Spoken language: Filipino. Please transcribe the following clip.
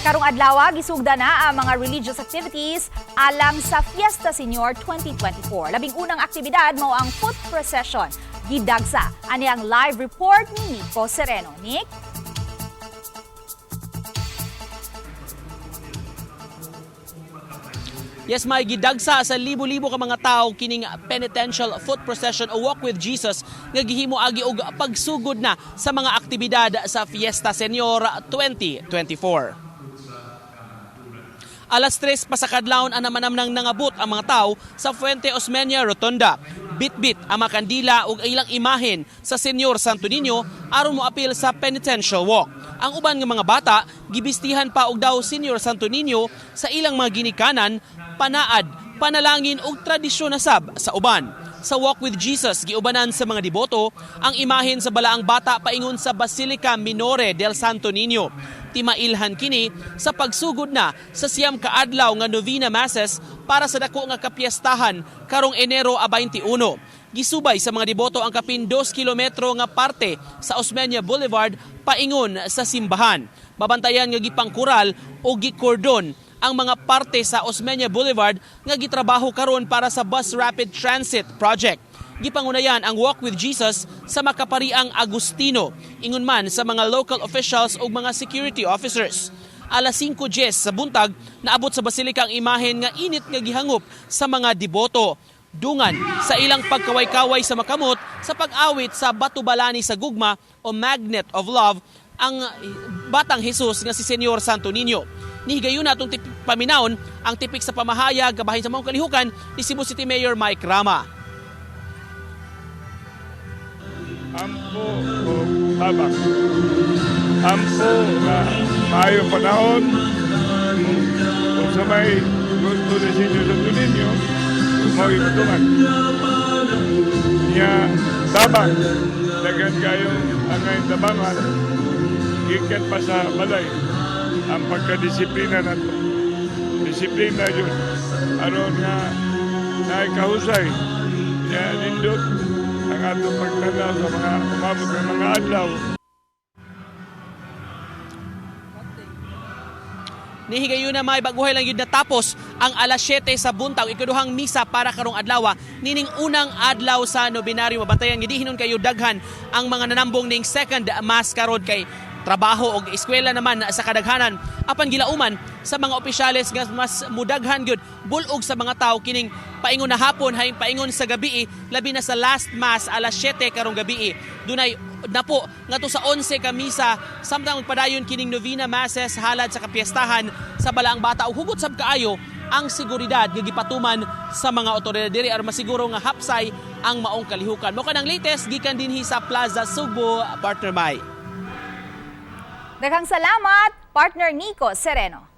Karong adlaw gisugda na ang mga religious activities alang sa Fiesta Senior 2024. Labing unang aktibidad mao ang foot procession. Gidagsa ani ang live report ni Nico Sereno. Nick? Yes, may gidagsa sa libo-libo ka mga tao kining penitential foot procession o walk with Jesus nga gihimo agi og pagsugod na sa mga aktibidad sa Fiesta Senior 2024. Alas 3 pa sa kadlawon ang namanam nang nangabot ang mga tao sa Fuente Osmeña Rotonda. Bit-bit ang mga kandila ug ilang imahen sa Senyor Santo Niño aron mo apil sa penitential walk. Ang uban nga mga bata gibistihan pa og daw Senyor Santo Niño sa ilang mga ginikanan, panaad, panalangin ug tradisyon na sab sa uban. Sa Walk with Jesus, giubanan sa mga deboto ang imahen sa balaang bata paingon sa Basilica Minore del Santo Niño. Timailhan kini sa pagsugod na sa siyam kaadlaw nga novena masses para sa dako nga kapiestahan karong Enero a 21. Gisubay sa mga deboto ang kapin 2 kilometro nga parte sa Osmeña Boulevard paingon sa simbahan. Babantayan nga gipangkural o gikordon ang mga parte sa Osmeña Boulevard nga gitrabaho karon para sa Bus Rapid Transit Project. Gipangunayan ang Walk with Jesus sa makapariang Agustino, ingon man sa mga local officials o mga security officers. Alas 5.10 sa buntag, naabot sa Basilika ang imahen nga init nga gihangup sa mga deboto. Dungan sa ilang pagkaway-kaway sa makamot sa pag-awit sa Batubalani sa Gugma o Magnet of Love ang batang Jesus nga si Senyor Santo Niño. Nihigayon na itong paminawon ang tipik sa pamahayag kabahin sa mga kalihukan ni Cebu City Mayor Mike Rama. Ampo o tabak. Ampo nga maayo panahon kung sa may gusto na sinyo sa tuninyo, mo ipatungan. Niya tabak, dagan kayo ang ngayon tabangan, ikat pa sa balay ang pagkadisiplina na to. Disiplina yun. Aron nga naikahusay. Niya nindot ang atong pagtanaw sa mga umabot ng mga adlaw. Nihigayon na may baguhay lang yun natapos ang alas 7 sa buntaw ikaduhang misa para karong adlaw nining unang adlaw sa nobinaryo. Mabantayan gidihinon kayo daghan ang mga nanambong ning second mass karon kay trabaho og eskwela naman sa kadaghanan apan gilauman sa mga opisyales nga mas mudaghan gyud. Bulog sa mga tao kining paingon na hapon hay paingon sa gabi labi na sa last mass alas 7 karong gabi. Dunay napo nga to sa 11 ka misa samtang magpadayon kining novena masses halad sa kapiestahan sa balaang bata. Ug hugot sab kaayo ang seguridad nga gipatuman sa mga otoridad. Diri aron masiguro nga hapsay ang maong kalihukan. Mo kanang latest gikan dinhi sa Plaza Subo partner Mai Daghang salamat, partner Nico Sereno.